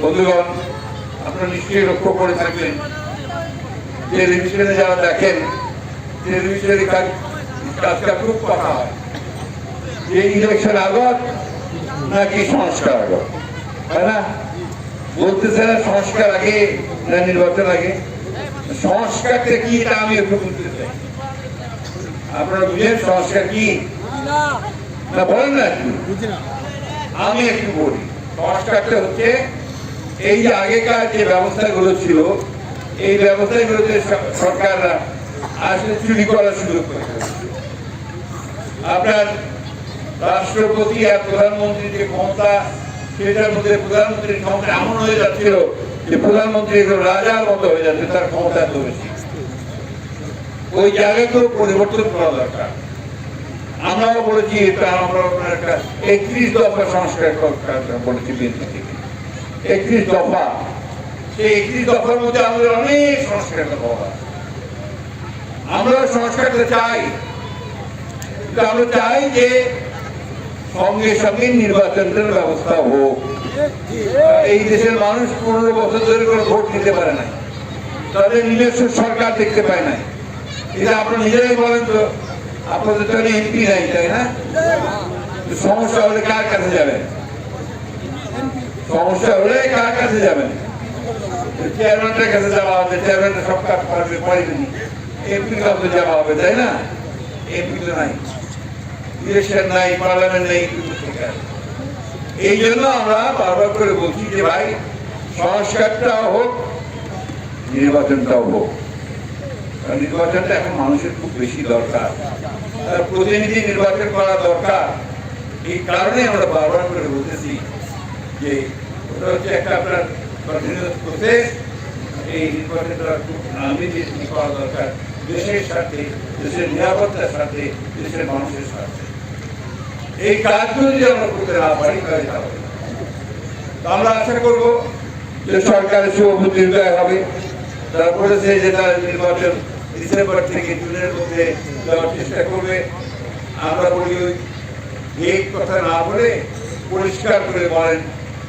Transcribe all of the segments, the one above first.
বন্ধুগণ, আপনারা নিশ্চয়ই লক্ষ্য করে থাকবেন টেলিভিশনে যারা দেখেন টেলিভিশনে কাজ, কাজটা খুব কথা হয়। যে ইলেকশন আগত নাকি সংস্কার আগত তাই না? বলতেছে না সংস্কার আগে না নির্বাচন আগে। সংস্কারটা কি এটা আমি একটু বলতে চাই। আপনারা বুঝেন সংস্কার কি? না, বলেন না আমি একটু বলি, সংস্কারটা হচ্ছে এই যে আগেকার যে ব্যবস্থাগুলো ছিল, এই ব্যবস্থাগুলোতে সরকাররা আসলে চুরি করার সুযোগ করে আপনার রাষ্ট্রপতি আর প্রধানমন্ত্রীর যে ক্ষমতা, সেটার মধ্যে প্রধানমন্ত্রীর ক্ষমতা এমন হয়ে যাচ্ছিল যে প্রধানমন্ত্রী রাজার মতো হয়ে যাচ্ছে, তার ক্ষমতা এত বেশি। ওই জায়গাগুলো পরিবর্তন করা দরকার। আমরাও বলেছি, এটা আমরা একটা একত্রিশ দফা সংস্কার বলেছি বিএনপি থেকে। একত্রিশ দফা। সেই একত্রিশ দফার মধ্যে আমাদের অনেক সংস্কার আছে। আমরা সংস্কারটা চাই। আমরা চাই যে সঙ্গে সঙ্গে নির্বাচনের ব্যবস্থা হোক। এই দেশের মানুষ পনেরো বছর ধরে কোনো ভোট দিতে পারে না তাদের নিজস্ব সরকার দেখতে পায় না এটা আপনারা নিজেরাই বলেন তো, আপনাদের তো এমপি নাই, তাই না? সমস্যা হলে কার কাছে যাবেন? সমস্যা হলে কার কাছে যাবেন? চেয়ারম্যানটার কাছে যাওয়া হবে চেয়ারম্যান সব কাজ পারবে পারবেনি এমপির কাছে যাওয়া হবে, তাই না? এমপি তো নাই। ইলেকশন নাই, পার্লামেন্ট নেই। এই জন্য আমরা বারবার করে বলছি যে ভাই, সংস্কারটাও হোক, নির্বাচনটাও হোক। নির্বাচনটা এখন মানুষের খুব বেশি দরকার। তার প্রতিনিধি নির্বাচন করা দরকার। এই কারণে আমরা বারবার করে বলতেছি যে ওটা হচ্ছে একটা আপনার কন্টিনিউয়াস প্রসেস এই নির্বাচনটা খুব নামে দিয়ে করা দরকার, দেশের সাথে দেশের নিরাপত্তার সাথে দেশের মানুষের সাথে এই কাজগুলো যদি আমরা করতে না পারি, তাহলে তা হবে আমরা আশা করব যে সরকারের শুভবুদ্ধি হবে। তারপরে সে যেটা নির্বাচন ডিসেম্বর থেকে জুনের মধ্যে দেওয়ার চেষ্টা করবে। আমরা বলি, এই কথা না বলে পরিষ্কার করে বলেন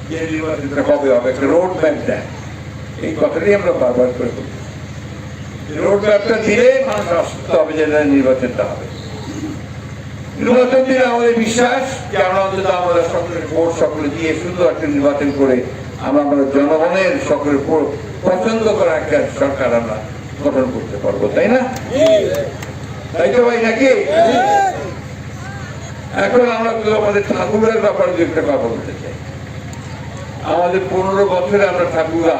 যে নির্বাচনটা কবে হবে একটা রোড ম্যাপ এই কথাটাই আমরা বারবার করে বলি রোড ম্যাপটা দিলে মানুষ আসতে হবে যে নির্বাচনটা হবে নির্বাচন দিলে আমাদের বিশ্বাস যে আমরা অন্তত আমরা সকলের ভোট সকলে দিয়ে সুন্দর একটা নির্বাচন করে আমরা আমাদের জনগণের সকলের পছন্দ করা একটা সরকার আমরা গঠন করতে পারব তাই না তাই তো ভাই নাকি এখন আমরা আমাদের ঠাকুরের ব্যাপারে একটা কথা বলতে চাই আমাদের পনেরো বছরে আমরা ঠাকুরা